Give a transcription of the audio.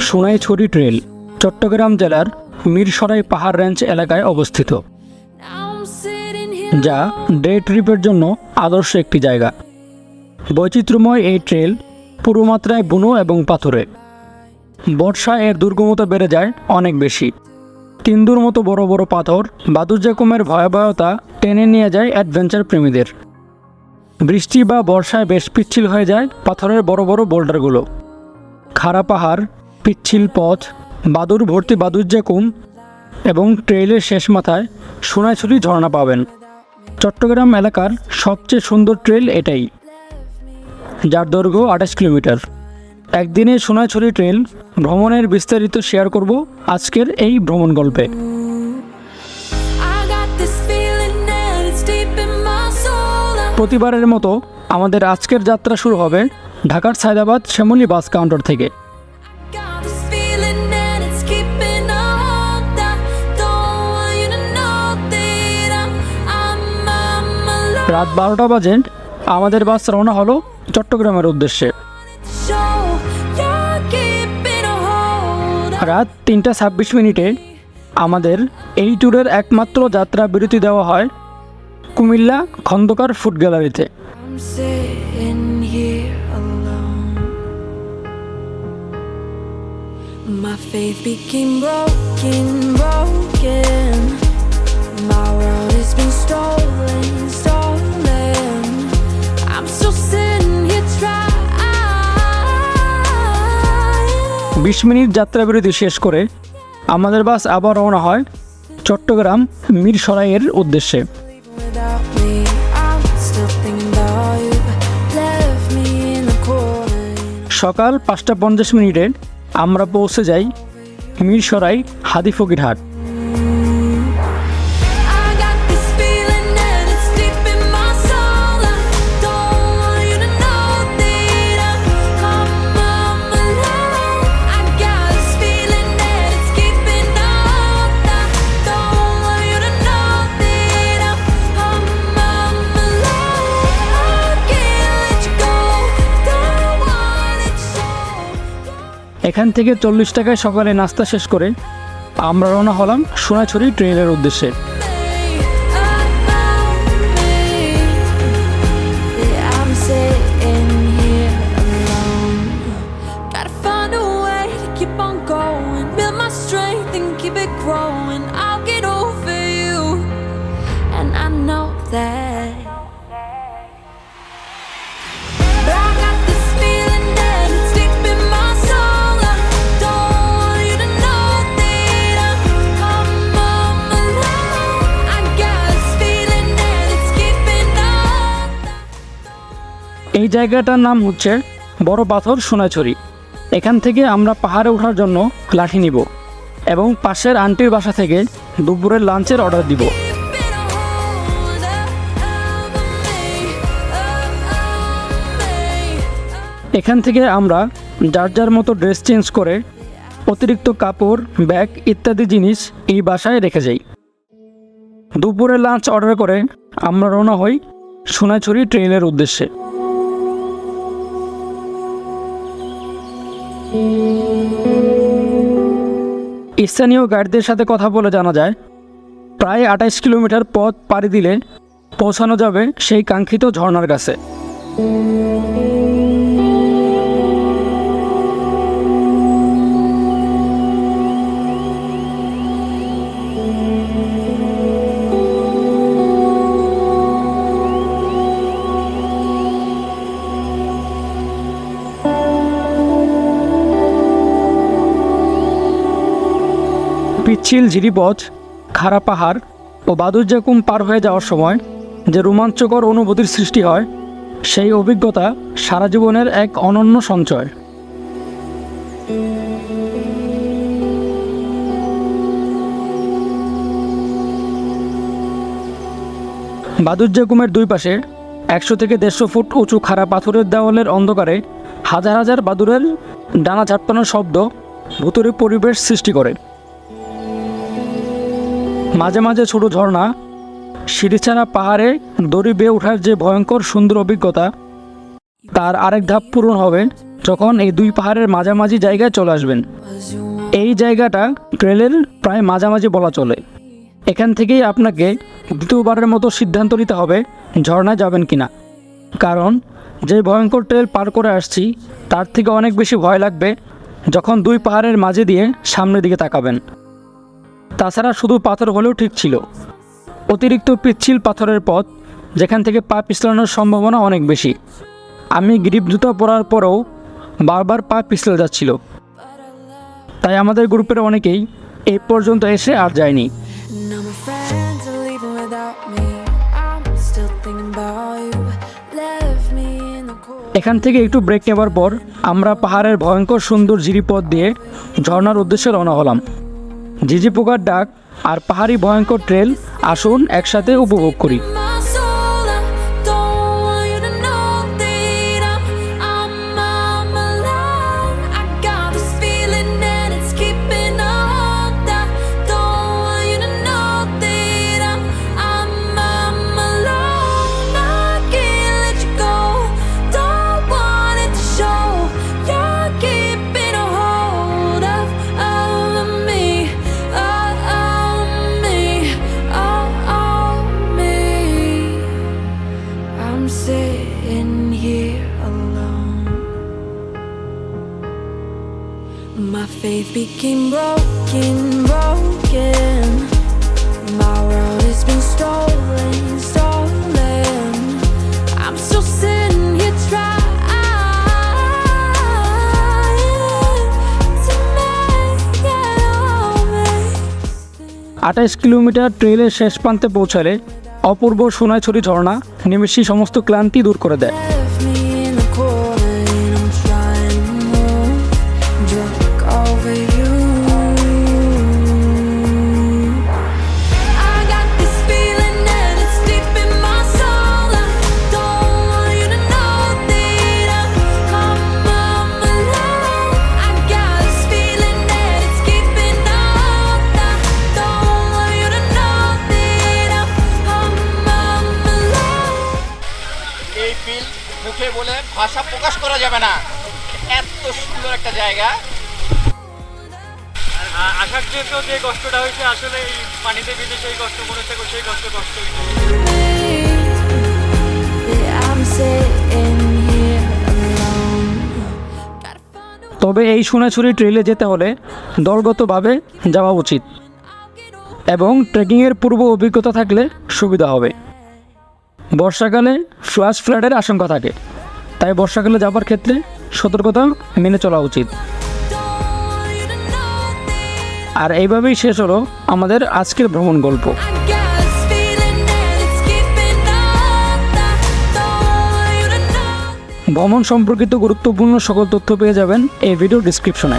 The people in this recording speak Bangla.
সোনাইছড়ি ট্রেল চট্টগ্রাম জেলার মিরসরাই পাহাড় রেঞ্জ এলাকায় অবস্থিত. যা ডে ট্রিপের জন্য আদর্শ একটি জায়গা। বৈচিত্র্যময় এই ট্রেল পুরো মাত্রায় বুনো এবং পাথরে। বর্ষায় এর দুর্গমতা বেড়ে যায় অনেক বেশি। তিন্দুর মতো বড় বড় পাথর বাদুজ্জাকুমের ভয়াবহতা টেনে নিয়ে যায় অ্যাডভেঞ্চার প্রেমীদের। বৃষ্টি বা বর্ষায় বেশ পিচ্ছিল হয়ে যায় পাথরের বড় বড় বোল্ডারগুলো। খাড়া পাহাড়, পিচ্ছিল পথ বাদুর ভর্তি বাদুজ্জাকুম এবং ট্রেইলের শেষ মাথায় সোনাইছড়ি ঝর্ণা পাবেন। চট্টগ্রাম এলাকার সবচেয়ে সুন্দর ট্রেল এটাই, যার দৈর্ঘ্য আঠাশ কিলোমিটার। একদিনে সোনাইছড়ি ট্রেল ভ্রমণের বিস্তারিত শেয়ার করব আজকের এই ভ্রমণ গল্পে। প্রতিবারের মতো আমাদের আজকের যাত্রা শুরু হবে ঢাকার সায়দাবাদ শ্যামলী বাস কাউন্টার থেকে. রাত বারোটা বাজে আমাদের বাস রওনা হলো চট্টগ্রামের উদ্দেশ্যে. রাত তিনটা ছাব্বিশ মিনিটে আমাদের এই ট্যুরের একমাত্র যাত্রা বিরতি দেওয়া হয় কুমিল্লা খন্দকার ফুড গ্যালারিতে। বিশ মিনিট যাত্রাবিরতি শেষ করে আমাদের বাস আবার রওনা হয় চট্টগ্রাম মিরসরাইয়ের উদ্দেশ্যে। সকাল পাঁচটা পঞ্চাশ মিনিটে আমরা পৌঁছে যাই মিরসরাই হাদিফকিরহাট এখান থেকে চল্লিশ টাকায় সকালে নাস্তা শেষ করে আমরা রওনা হলাম সোনাছড়ি ট্রেনের উদ্দেশ্যে। এই জায়গাটার নাম হচ্ছে বড় পাথর সোনাছড়ি এখান থেকে আমরা পাহাড়ে ওঠার জন্য লাঠি নিব এবং পাশের আন্টির বাসা থেকে দুপুরের লাঞ্চের অর্ডার দিব. এখান থেকে আমরা যার যার মতো ড্রেস চেঞ্জ করে অতিরিক্ত কাপড়, ব্যাগ ইত্যাদি জিনিস এই বাসায় রেখে যাই। দুপুরে লাঞ্চ অর্ডার করে আমরা রওনা হই সোনাছড়ি ট্রেনের উদ্দেশ্যে। স্থানীয় গাইডদের সাথে কথা বলে জানা যায়, প্রায় আঠাইশ কিলোমিটার পথ পাড়ি দিলে পৌঁছানো যাবে সেই কাঙ্ক্ষিত ঝর্নার কাছে। পিচ্ছিল ঝিরিপথ খাড়া পাহাড় ও বাদুজ্জাকুম পার হয়ে যাওয়ার সময় যে রোমাঞ্চকর অনুভূতির সৃষ্টি হয়, সেই অভিজ্ঞতা সারা জীবনের এক অনন্য সঞ্চয়। বাদুজ্জাকুমের দুই পাশে একশো থেকে দেড়শো ফুট উঁচু খাড়া পাথরের দেওয়ালের অন্ধকারে হাজার হাজার বাদুরের ডানা ঝাপটানোর শব্দ ভুতুরে পরিবেশ সৃষ্টি করে। মাঝে মাঝে ছোট ঝর্ণা সিঁড়ি ছাড়া পাহাড়ে দড়ি বেয়ে ওঠার যে ভয়ঙ্কর সুন্দর অভিজ্ঞতা, তার আরেক ধাপ পূরণ হবে যখন এই দুই পাহাড়ের মাঝামাঝি জায়গায় চলে আসবেন। এই জায়গাটা ট্রেলের প্রায় মাঝামাঝি বলা চলে। এখান থেকেই আপনাকে দ্বিতীয়বারের মতো সিদ্ধান্ত নিতে হবে ঝর্ণায় যাবেন কিনা। কারণ যে ভয়ঙ্কর ট্রেল পার করে আসছি, তার থেকে অনেক বেশি ভয় লাগবে যখন দুই পাহাড়ের মাঝে দিয়ে সামনের দিকে তাকাবেন। তাছাড়া শুধু পাথর হলেও ঠিক ছিল। অতিরিক্ত পিচ্ছিল পাথরের পথ যেখান থেকে পা পিছলানোর সম্ভাবনা অনেক বেশি। আমি গ্রিপ জুতো পরার পরেও বারবার পা পিছলে যাচ্ছিল। তাই আমাদের গ্রুপের অনেকেই এই পর্যন্ত এসে আর যায়নি. এখান থেকে একটু ব্রেক নেবার পর আমরা পাহাড়ের ভয়ঙ্কর সুন্দর জিরিপথ দিয়ে ঝর্নার উদ্দেশ্যে রওনা হলাম। ঝিঝি পোকার ডাক আর পাহাড়ি ভয়ঙ্কর ট্রেল আসুন একসাথে উপভোগ করি। Faith became broken, broken. My world has been stolen, stolen. I'm still sitting here trying all kilometre ট্রেলের শেষ প্রান্তে পৌঁছালে অপূর্ব সোনাছড়ি ঝর্ণা নিমেষই সমস্ত ক্লান্তি দূর করে দেয় মুখে বলে ভাষা প্রকাশ করা যাবে না। এত সুন্দর একটা জায়গা। আর আসার জন্য যে কষ্টটা হয়েছে আসলে এই পানিতে ভিজে সেই কষ্ট মনে হচ্ছে সেই কষ্ট কষ্ট তবে এই সোনাছুরি ট্রেলে যেতে হলে দলগতভাবে যাওয়া উচিত এবং ট্রেকিংয়ের পূর্ব অভিজ্ঞতা থাকলে সুবিধা হবে। বর্ষাকালে ফ্লাশ ফ্লাডের আশঙ্কা থাকে। তাই বর্ষাকালে যাবার ক্ষেত্রে সতর্কতা মেনে চলা উচিত। আর এইভাবেই শেষ হলো আমাদের আজকের ভ্রমণ গল্প। ভ্রমণ সম্পর্কিত গুরুত্বপূর্ণ সকল তথ্য পেয়ে যাবেন এই ভিডিও ডিসক্রিপশনে।